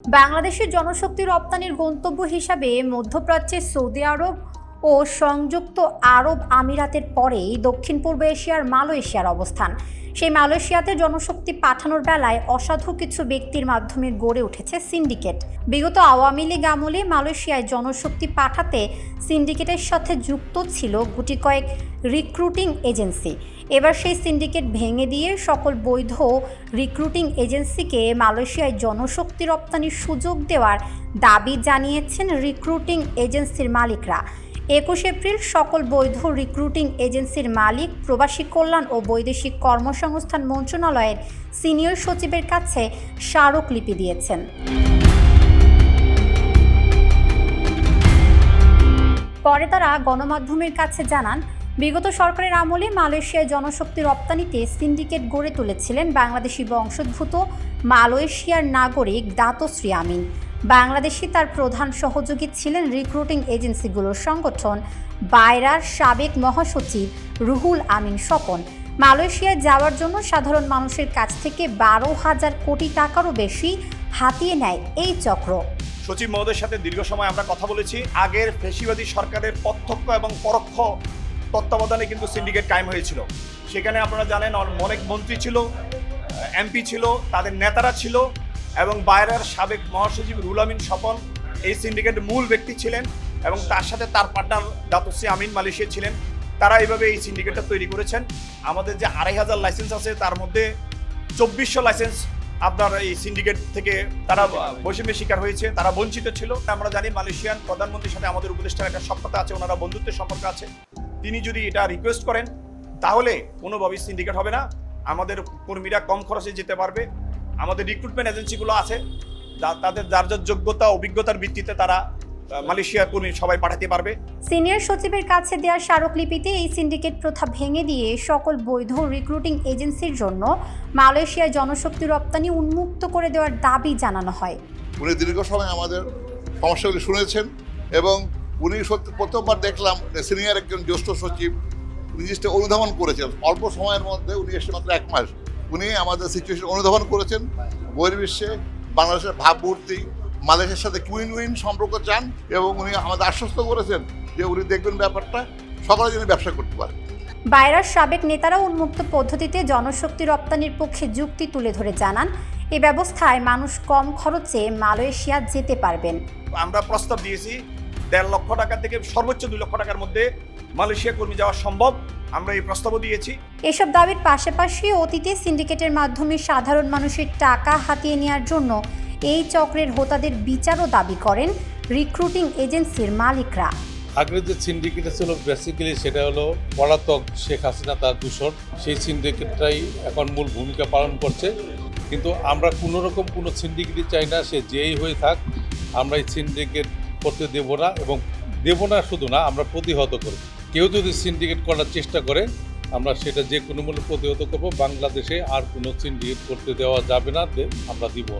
বাংলাদেশের জনশক্তি রপ্তানির গন্তব্য হিসাবে মধ্যপ্রাচ্যের সৌদি আরব ও সংযুক্ত আরব আমিরাতের পরেই দক্ষিণ পূর্ব এশিয়ার মালয়েশিয়ার অবস্থান। সেই মালয়েশিয়াতে জনশক্তি পাঠানোর বেলায় অসাধু কিছু ব্যক্তির মাধ্যমে গড়ে উঠেছে সিন্ডিকেট। বিগত আওয়ামী লীগ আমলে মালয়েশিয়ায় জনশক্তি পাঠাতে সিন্ডিকেটের সাথে যুক্ত ছিল গুটি কয়েক রিক্রুটিং এজেন্সি। এবার সেই সিন্ডিকেট ভেঙে দিয়ে সকল বৈধ রিক্রুটিং এজেন্সিকে মালয়েশিয়ায় জনশক্তি রপ্তানির সুযোগ দেওয়ার দাবি জানিয়েছেন রিক্রুটিং এজেন্সির মালিকরা। একুশ এপ্রিল সকল বৈধ রিক্রুটিং এজেন্সির মালিক, প্রবাসী কল্যাণ ও বৈদেশিক কর্মসংস্থান মন্ত্রণালয়ের সিনিয়র সচিবের কাছে স্মারকলিপি দিয়েছেন। পরে তারা গণমাধ্যমের কাছে জানান, বিগত সরকারের আমলে মালয়েশিয়ায় জনশক্তি রপ্তানিতে সিন্ডিকেট গড়ে তুলেছিলেন বাংলাদেশি বংশোদ্ভূত মালয়েশিয়ার নাগরিক দাতশ্রী আমিন। বাংলাদেশি তার প্রধান সহযোগী ছিলেন রিক্রুটিং এজেন্সিগুলোর সংগঠন। বায়রার সাবেক মহাসচিব রুহুল আমিন স্বপন। মালয়েশিয়ায় যাওয়ার জন্য সাধারণ মানুষের কাছ থেকে বারো হাজার কোটি টাকারও বেশি হাতিয়ে নেয় এই চক্র। সচিব মহোদয়ের সাথে দীর্ঘ সময় আমরা কথা বলেছি। আগের ফেসিবাদী সরকারের প্রত্যক্ষ এবং পরোক্ষ তত্ত্বাবধানে কিন্তু সিন্ডিকেট কায়েম হয়েছিল। সেখানে আপনারা জানেন, অন- অনেক মন্ত্রী ছিল, এমপি ছিল, তাদের নেতারা ছিল। এবং বাইরের সাবেক মহাসচিব রুল আমিন স্বপন এই সিন্ডিকেটের মূল ব্যক্তি ছিলেন এবং তার সাথে তার পার্টনার দাতশ্রী আমিন মালয়েশিয়া ছিলেন। তারা এইভাবে এই সিন্ডিকেটটা তৈরি করেছেন। আমাদের যে আড়াই হাজার লাইসেন্স আছে তার মধ্যে চব্বিশশো লাইসেন্স আপনার এই সিন্ডিকেট থেকে তারা বৈষম্যের শিকার হয়েছে। তারা বঞ্চিত ছিল। আমরা জানি মালয়েশিয়ান প্রধানমন্ত্রীর সাথে আমাদের উপদেষ্টার একটা সক্ষতা আছে ওনারা বন্ধুত্বের সম্পর্ক আছে। তিনি যদি এটা রিকোয়েস্ট করেন তাহলে কোনোভাবেই সিন্ডিকেট হবে না। আমাদের কর্মীরা কম খরচে যেতে পারবে। আমাদের রিক্রুটমেন্ট এজেন্সিগুলো আছে। যা- তাদের যার যার যোগ্যতা অভিজ্ঞতার ভিত্তিতে তারা মালয়েশিয়ার কর্মী সবাই পাঠাতে পারবে। সিনিয়র সচিবের কাছে দেওয়া স্মারকলিপিতে এই সিন্ডিকেট প্রথা ভেঙে দিয়ে সকল বৈধ রিক্রুটিং এজেন্সির জন্য মালয়েশিয়ায় জনশক্তি রপ্তানি উন্মুক্ত করে দেওয়ার দাবি জানানো হয়। উনি দীর্ঘ সময় আমাদের সমস্যাগুলি শুনেছেন এবং উনি সত্যি প্রথমবার দেখলাম সিনিয়র একজন জ্যেষ্ঠ সচিব জিনিসটা অনুধাবন করেছেন অল্প সময়ের মধ্যে উনি এসে মাত্র এক মাস উনি আমাদের সিচুয়েশন অনুধাবন করেছেন। বহির্বিশ্বে বাংলাদেশের ভাবমূর্তি মালয়েশিয়ার সাথে কুইন উইন সম্পর্ক চান এবং উনি আমাদের আশ্বস্ত করেছেন যে উনি দেখবেন ব্যাপারটা সকলের জন্য ব্যবসা করতে পারে। বাইরার সাবেক নেতারা উন্মুক্ত পদ্ধতিতে জনশক্তি রপ্তানির পক্ষে যুক্তি তুলে ধরে জানান এই ব্যবস্থায় মানুষ কম খরচে মালয়েশিয়া যেতে পারবেন। আমরা প্রস্তাব দিয়েছি দেড় লক্ষ টাকা থেকে সর্বোচ্চ দুই লক্ষ টাকার মধ্যে মালয়েশিয়া কর্মী যাওয়া সম্ভব। আমরা এই প্রস্তাবও দিয়েছি। এসব দাবির পাশাপাশি অতীতে সিন্ডিকেটের মাধ্যমে সাধারণ মানুষের টাকা হাতিয়ে নেওয়ার জন্য এই চক্রের হোতাদের বিচারও দাবি করেন রিক্রুটিং এজেন্সির মালিকরা। আগের যে সিন্ডিকেট ছিল বেসিক্যালি সেটা হলো পলাতক শেখ হাসিনা তার দূষণ। সেই সিন্ডিকেটটাই এখন মূল ভূমিকা পালন করছে। কিন্তু আমরা কোনো রকম কোনো সিন্ডিকেটই চাই না সে যেই হয়ে থাক আমরা এই সিন্ডিকেট করতে দেব না এবং দেব না শুধু না আমরা প্রতিহত করব। কেউ যদি সিন্ডিকেট করার চেষ্টা করে, আমরা সেটা যে কোনো মূল্যে প্রতিহত করব। বাংলাদেশে আর কোনো সিন্ডিকেট করতে দেওয়া যাবে না আমরা দিব।